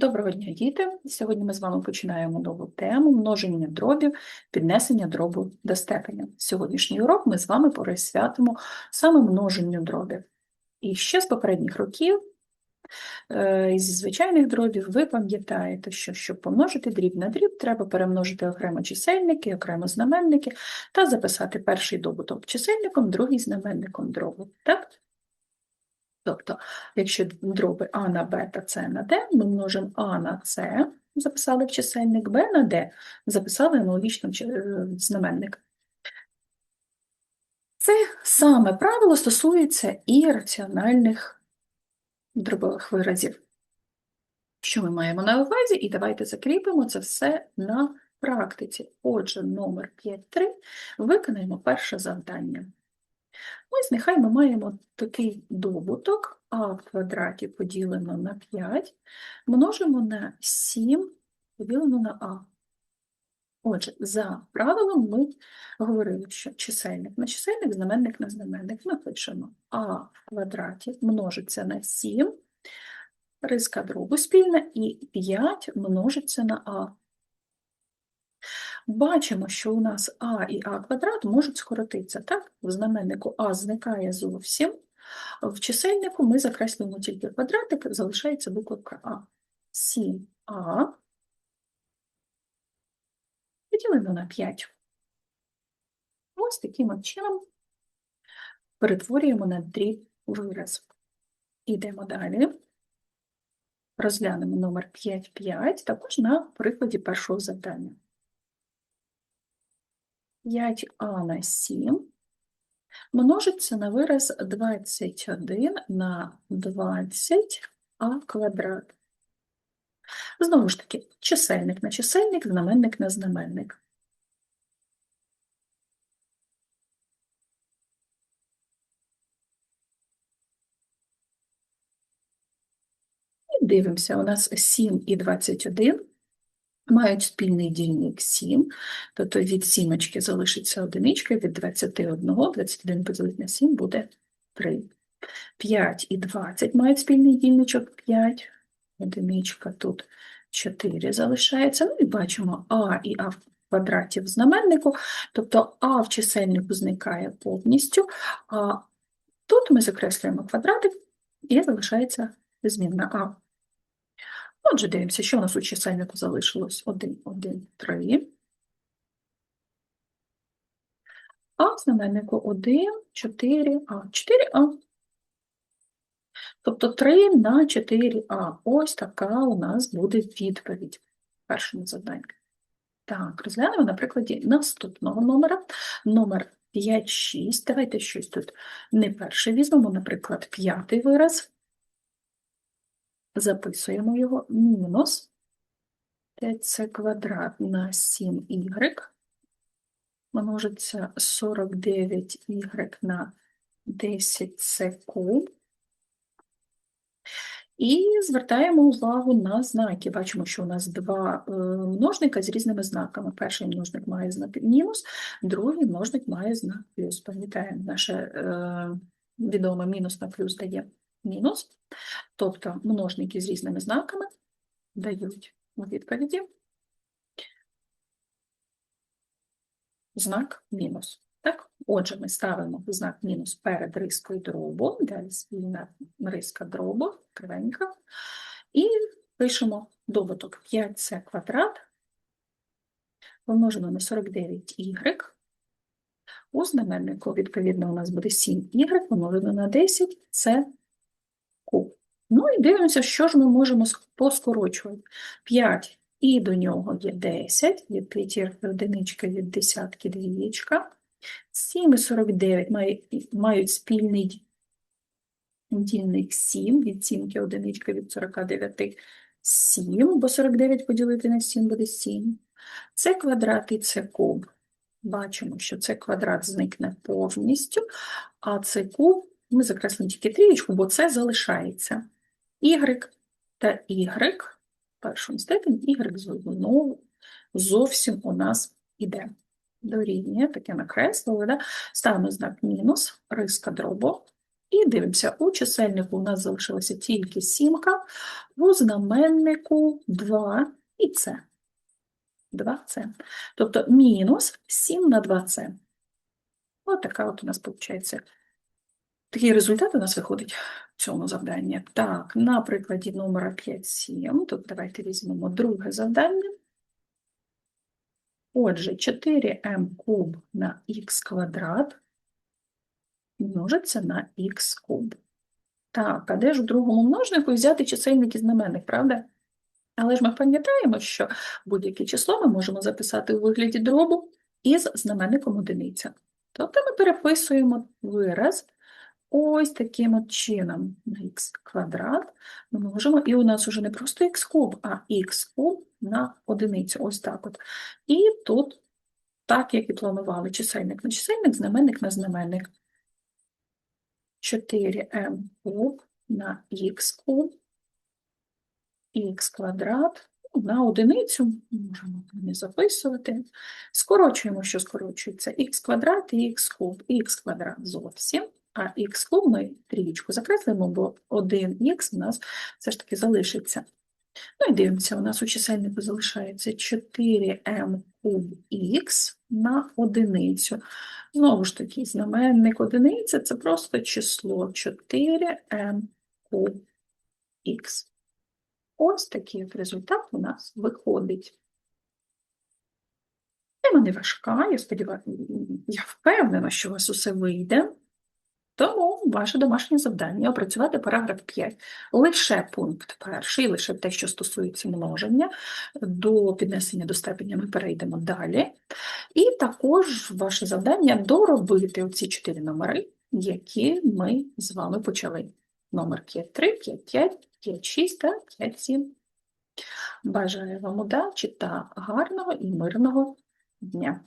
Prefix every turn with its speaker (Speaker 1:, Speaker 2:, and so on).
Speaker 1: Доброго дня, діти! Сьогодні ми з вами починаємо нову тему множення дробів, піднесення дробу до степеня. Сьогоднішній урок ми з вами присвятимо саме множенню дробів. І ще з попередніх років, е, зі звичайних дробів, ви пам'ятаєте, що щоб помножити дріб на дріб, треба перемножити окремо чисельники, окремо знаменники та записати перший добуток чисельником, другий знаменником дробу. Так? Тобто, якщо дроби А на Б та С на Д, ми множимо А на С, записали в чисельник, Б на Д, записали аналогічно е, знаменник. Це саме правило стосується і раціональних дробових виразів. Що ми маємо на увазі? І давайте закріпимо це все на практиці. Отже, номер 5.3 виконаємо перше завдання. Ось нехай ми маємо такий добуток а в квадраті поділено на 5, множимо на 7 поділено на а. Отже, за правилом ми говорили, що чисельник на чисельник, знаменник на знаменник. Ми пишемо а в квадраті множиться на 7, риска дробу спільна, і 5 множиться на а. Бачимо, що у нас а і а квадрат можуть скоротитися. Так? В знаменнику а зникає зовсім, в чисельнику ми закреслюємо тільки квадратик, залишається буковка А. 7а поділено на 5. Ось таким чином перетворюємо на дріб вираз. Ідемо далі. Розглянемо номер 5,5, також на прикладі першого завдання. 5а на 7 множиться на вираз 21 на 20а квадрат. Знову ж таки, чисельник на чисельник, знаменник на знаменник. І дивимося, у нас 7 і 21 мають спільний дільник 7, тобто від сімочки залишиться одиничка, від 21, 21 поділити на 7 буде 3. 5 і 20 мають спільний дільничок 5, одиничка тут 4 залишається. Ну і бачимо А і А в квадраті в знаменнику, тобто А в чисельнику зникає повністю, а тут ми закреслюємо квадратик і залишається змінна А. Отже, дивимося, що у нас у чисельнику залишилось 1, 1, 3. А знаменнику 1, 4, А, 4А. Тобто 3 на 4А. Ось така у нас буде відповідь в першому заданні. Так, розглянемо на прикладі наступного номера. Номер 5, 6. Давайте щось тут не перше візьмемо, наприклад, п'ятий вираз записуємо його мінус 5 квадрат на 7y множиться 49y на 10 куб. І звертаємо увагу на знаки. Бачимо, що у нас два е, множника з різними знаками. Перший множник має знак мінус, другий множник має знак плюс. Пам'ятаємо, наше е, відоме мінус на плюс дає мінус. Тобто множники з різними знаками дають у відповіді знак мінус. Так? Отже, ми ставимо знак мінус перед рискою дробу, далі спільна риска дробу, кривенька, і пишемо добуток 5c квадрат помножено на 49y. У знаменнику, відповідно, у нас буде 7y помножено на 10 це куб. Ну і дивимося, що ж ми можемо поскорочувати. 5 і до нього є 10, від п'ятірки одиничка, від десятки двієчка. 7 і 49 мають, мають спільний дільник 7, від сімки одиничка, від 49 7, бо 49 поділити на 7 буде 7. Це квадрат і це куб. Бачимо, що це квадрат зникне повністю, а це куб ми закреслимо тільки трієчку, бо це залишається. Y та Y в першому степені Y знову зовсім у нас іде. Дорівнює, таке накреслили, да? ставимо знак мінус, риска дробу, І дивимося, у чисельнику у нас залишилася тільки сімка, у знаменнику 2 і це. 2С. Тобто мінус 7 на 2С. Ось така от у нас виходить. Такий результат у нас виходить в цьому завданні. Так, на прикладі номера 5-7, тут давайте візьмемо друге завдання. Отже, 4m куб на х квадрат множиться на х куб. Так, а де ж у другому множнику взяти чисельник і знаменник, правда? Але ж ми пам'ятаємо, що будь-яке число ми можемо записати у вигляді дробу із знаменником одиниця. Тобто ми переписуємо вираз ось таким от чином на х квадрат. Ми можемо, і у нас вже не просто х куб, а х куб на одиницю. Ось так от. І тут, так як і планували, чисельник на чисельник, знаменник на знаменник. 4m куб на х куб, х квадрат ну, на одиницю, можемо не записувати. Скорочуємо, що скорочується х квадрат і х куб, х квадрат зовсім, а х ми трієчку закреслимо, бо 1х у нас все ж таки залишиться. Ну і дивимося, у нас у чисельнику залишається 4m куб х на одиницю. Знову ж таки, знаменник одиниця – це просто число 4m куб х. Ось такий результат у нас виходить. Тема не важка, я сподіваюся, я впевнена, що у вас усе вийде. Тому ваше домашнє завдання опрацювати параграф 5. Лише пункт перший, лише те, що стосується множення, до піднесення до степеня ми перейдемо далі. І також ваше завдання доробити оці чотири номери, які ми з вами почали. Номер 5.3, 5.5, 5.6 та 5.7. Бажаю вам удачі та гарного і мирного дня!